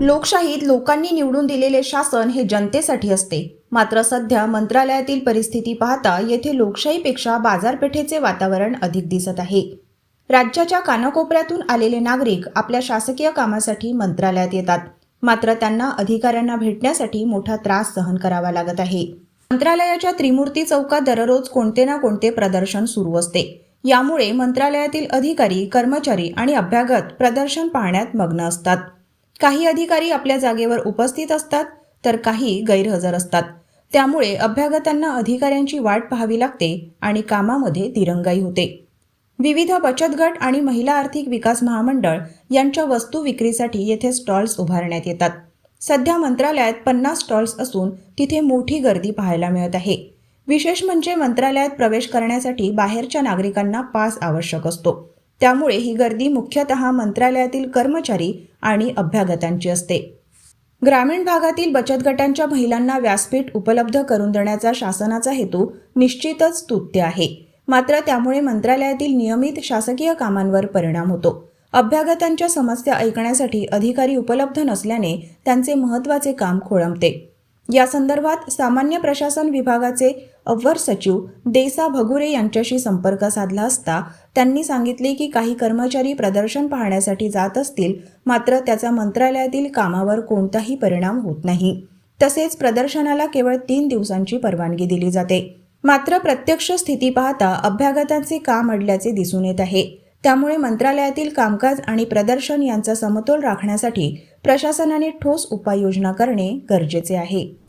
लोकशाहीत लोकांनी निवडून दिलेले शासन हे जनतेसाठी असते. मात्र सध्या मंत्रालयातील परिस्थिती पाहता येथे लोकशाहीपेक्षा बाजारपेठेचे वातावरण अधिक दिसत आहे. राज्याच्या कानाकोपऱ्यातून आलेले नागरिक आपल्या शासकीय कामासाठी मंत्रालयात येतात. मात्र त्यांना अधिकाऱ्यांना भेटण्यासाठी मोठा त्रास सहन करावा लागत आहे. मंत्रालयाच्या त्रिमूर्ती चौकात दररोज कोणते ना कोणते प्रदर्शन सुरू असते. यामुळे मंत्रालयातील अधिकारी कर्मचारी आणि अभ्यागत प्रदर्शन पाहण्यात मग्न असतात. काही अधिकारी आपल्या जागेवर उपस्थित असतात तर काही गैरहजर असतात. त्यामुळे अभ्यागतांना अधिकाऱ्यांची वाट पाहावी लागते आणि कामामध्ये दिरंगाई होते. विविध बचत गट आणि महिला आर्थिक विकास महामंडळ यांच्या वस्तू विक्रीसाठी येथे स्टॉल्स उभारण्यात येतात. सध्या मंत्रालयात पन्नास स्टॉल्स असून तिथे मोठी गर्दी पाहायला मिळत आहे. विशेष म्हणजे मंत्रालयात प्रवेश करण्यासाठी बाहेरच्या नागरिकांना पास आवश्यक असतो. त्यामुळे ही गर्दी मुख्यतः मंत्रालयातील कर्मचारी आणि अभ्यागतांची असते. ग्रामीण भागातील बचत गटांच्या महिलांना व्यासपीठ उपलब्ध करून देण्याचा शासनाचा हेतू निश्चितच तुत्य आहे. मात्र त्यामुळे मंत्रालयातील नियमित शासकीय कामांवर परिणाम होतो. अभ्यागतांच्या समस्या ऐकण्यासाठी अधिकारी उपलब्ध नसल्याने त्यांचे महत्त्वाचे काम खोळंबते. या संदर्भात सामान्य प्रशासन विभागाचे अव्वर सचिव देसा भगुरे यांच्याशी संपर्क साधला असता त्यांनी सांगितले की काही कर्मचारी प्रदर्शन पाहण्यासाठी जात असतील मात्र त्याचा मंत्रालयातील कामावर कोणताही परिणाम होत नाही. तसेच प्रदर्शनाला केवळ तीन दिवसांची परवानगी दिली जाते. मात्र प्रत्यक्ष स्थिती पाहता अभ्यागतांचे काम अडल्याचे दिसून येत आहे. त्यामुळे मंत्रालयातील कामकाज आणि प्रदर्शन यांचा समतोल राखण्यासाठी प्रशासनाने ठोस उपाययोजना करणे गरजेचे आहे.